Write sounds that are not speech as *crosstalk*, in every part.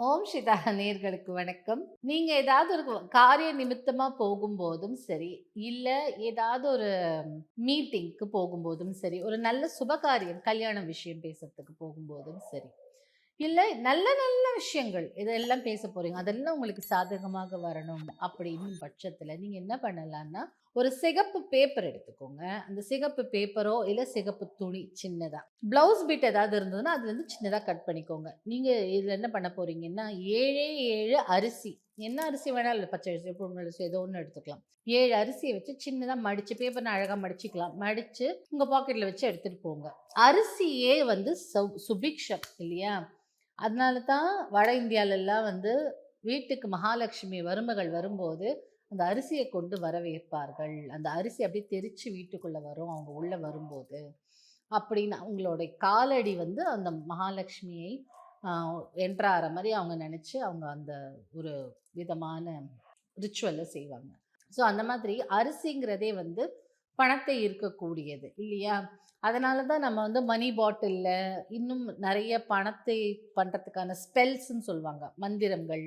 ஓம் சிதா *laughs* நேர்களுக்கு வணக்கம். நீங்கள் ஏதாவது ஒரு காரிய நிமித்தமாக போகும்போதும் சரி இல்லை ஏதாவது ஒரு மீட்டிங்க்கு போகும்போதும் சரி ஒரு நல்ல சுபகாரியம் கல்யாண விஷயம் பேசுறதுக்கு போகும்போதும் சரி இல்லை நல்ல நல்ல விஷயங்கள். இதெல்லாம் பேச போறீங்க. அதெல்லாம் உங்களுக்கு சாதகமாக வரணும் அப்படின்னு பட்சத்தில் நீங்கள் என்ன பண்ணலாம்னா ஒரு சிகப்பு பேப்பர் எடுத்துக்கோங்க. அந்த சிகப்பு பேப்பரோ இல்லை சிகப்பு துணி சின்னதாக ப்ளவுஸ் பிட் ஏதாவது இருந்ததுன்னா அதுலேருந்து சின்னதாக கட் பண்ணிக்கோங்க. நீங்கள் இதில் என்ன பண்ண போறீங்கன்னா ஏழே ஏழு அரிசி. என்ன அரிசி வேணாலும் இல்லை பச்சை அரிசி பொண்ணு அரிசி ஏதோ ஒன்று எடுத்துக்கலாம். ஏழு அரிசியை வச்சு சின்னதாக மடித்து பேப்பர் அழகாக மடிச்சுக்கலாம். மடித்து உங்கள் பாக்கெட்டில் வச்சு எடுத்துகிட்டு போங்க. அரிசியே வந்து சு- சுபிக்ஷம் இல்லையா? அதனால தான் வட இந்தியாலெல்லாம் வந்து வீட்டுக்கு மகாலட்சுமி வறுமைகள் வரும்போது அந்த அரிசியை கொண்டு வரவேற்பார்கள். அந்த அரிசி அப்படியே தெரிச்சு வீட்டுக்குள்ளே வரும் அவங்க உள்ளே வரும்போது. அப்படின்னு அவங்களுடைய காலடி வந்து அந்த மகாலட்சுமியை என்றார மாதிரி அவங்க நினச்சி அவங்க அந்த ஒரு விதமான ரிச்சுவலை செய்வாங்க. ஸோ அந்த மாதிரி அரிசிங்கிறதே வந்து பணத்தை ஈர்க்கக்கூடியது இல்லையா? அதனால தான் நம்ம வந்து மணி பாட்டிலில் இன்னும் நிறைய பணத்தை பண்ணுறதுக்கான ஸ்பெல்ஸ்ன்னு சொல்லுவாங்க. மந்திரங்கள்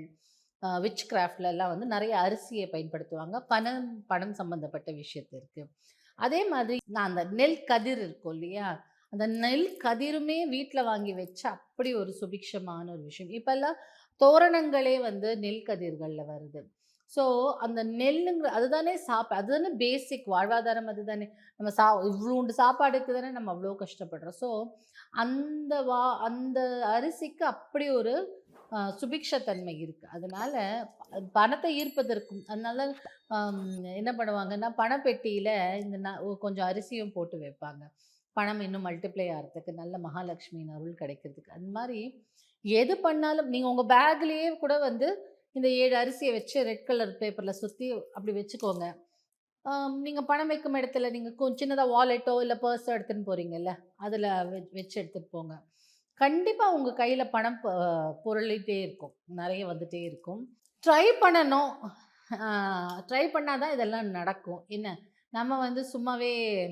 விச் கிராஃப்ட்லலாம் வந்து நிறைய அரிசியை பயன்படுத்துவாங்க. பணம் பணம் சம்மந்தப்பட்ட விஷயத்திற்கு அதே மாதிரி நான் அந்த நெல் கதிர் இருக்கும் இல்லையா? அந்த நெல் கதிருமே வீட்டில் வாங்கி வச்சு அப்படி ஒரு சுபிக்ஷமான ஒரு விஷயம். இப்போல்லாம் தோரணங்களே வந்து நெல் கதிர்களில் வருது. ஸோ அந்த நெல்லுங்கிற அதுதானே சாப்பா அதுதானே பேசிக் வாழ்வாதாரம் அதுதானே. நம்ம சா இவ்வளோண்டு சாப்பாடுக்கு தானே நம்ம அவ்வளோ கஷ்டப்படுறோம். ஸோ அந்த வா அந்த அரிசிக்கு அப்படி ஒரு சுபிக்ஷத்தன்மை இருக்குது அதனால் பணத்தை ஈர்ப்பதற்கும் அதனால என்ன பண்ணுவாங்கன்னா பணப்பெட்டியில் இந்த ந- கொஞ்சம் அரிசியும் போட்டு வைப்பாங்க. பணம் இன்னும் மல்டிப்ளை ஆகிறதுக்கு நல்ல மகாலட்சுமியின் அருள் கிடைக்கிறதுக்கு. அந்த மாதிரி எது பண்ணாலும் நீங்கள் உங்கள் பேக்லேயே கூட வந்து இந்த ஏழு அரிசியை வச்சு ரெட் கலர் பேப்பரில் சுற்றி அப்படி வச்சுக்கோங்க. நீங்கள் பணம் வைக்கும் இடத்துல நீங்கள் கொஞ்சம் சின்னதாக வாலெட்டோ இல்லை பர்ஸோ எடுத்துன்னு போகிறீங்கல்ல அதில் வச்சு எடுத்துகிட்டு போங்க. கண்டிப்பாக உங்கள் கையில் பணம் பொருளிகிட்டே இருக்கும். நிறைய வந்துகிட்டே இருக்கும். ட்ரை பண்ணணும். ட்ரை பண்ணால் தான் இதெல்லாம் நடக்கும். என்ன? நம்ம வந்து சும்மாவே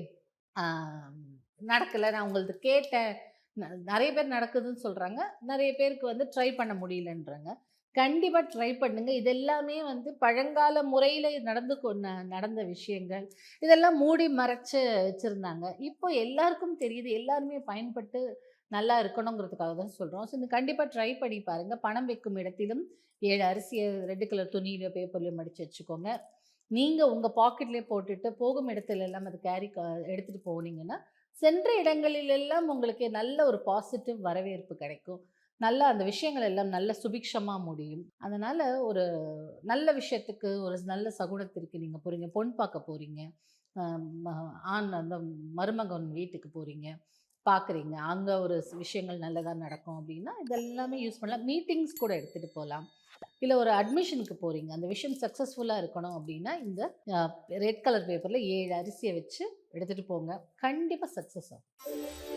நடக்கலை. நான் உங்களது கேட்டேன். ந- நிறைய பேர் நடக்குதுன்னு சொல்கிறாங்க நிறைய பேருக்கு வந்து ட்ரை பண்ண முடியலன்றாங்க. கண்டிப்பாக ட்ரை பண்ணுங்க. இதெல்லாமே வந்து பழங்கால முறையில் நடந்து கொண்ட நடந்த விஷயங்கள். இதெல்லாம் மூடி மறைச்சு வச்சுருந்தாங்க. இப்போ எல்லாருக்கும் தெரியுது. எல்லாருமே பயன்பட்டு நல்லா இருக்கணுங்கிறதுக்காக தான் சொல்கிறோம் ஸோ இந்த கண்டிப்பாக ட்ரை பண்ணி பாருங்கள் பணம் வைக்கும் இடத்திலும் ஏழு அரிசியை ரெட் கலர் துணியிலையோ பேப்பர்லையோ மடித்து வச்சுக்கோங்க. நீங்கள் உங்கள் பாக்கெட்லேயே போட்டுட்டு போகும் இடத்துல எல்லாம் அது கேரி எடுத்துகிட்டு போனீங்கன்னா சென்ற இடங்களிலெல்லாம் உங்களுக்கு நல்ல ஒரு பாசிட்டிவ் வரவேற்பு கிடைக்கும். நல்லா அந்த விஷயங்கள் எல்லாம் நல்ல சுபிக்ஷமாக முடியும். அதனால் ஒரு நல்ல விஷயத்துக்கு ஒரு நல்ல சகுனத்திற்கு நீங்கள் போகிறீங்க பொன் பார்க்க போகிறீங்க ஆண் அந்த மருமகன் வீட்டுக்கு போகிறீங்க பார்க்குறீங்க. அங்கே ஒரு விஷயங்கள் நல்லதாக நடக்கும் அப்படின்னா இதெல்லாமே யூஸ் பண்ணலாம். மீட்டிங்ஸ் கூட எடுத்துகிட்டு போகலாம். இல்லை ஒரு அட்மிஷனுக்கு போகிறீங்க அந்த விஷயம் சக்ஸஸ்ஃபுல்லாக இருக்கணும் அப்படின்னா இந்த ரெட் கலர் பேப்பரில் ஏழு அரிசியை வச்சு எடுத்துகிட்டு போங்க. கண்டிப்பாக சக்ஸஸ் ஆகும்.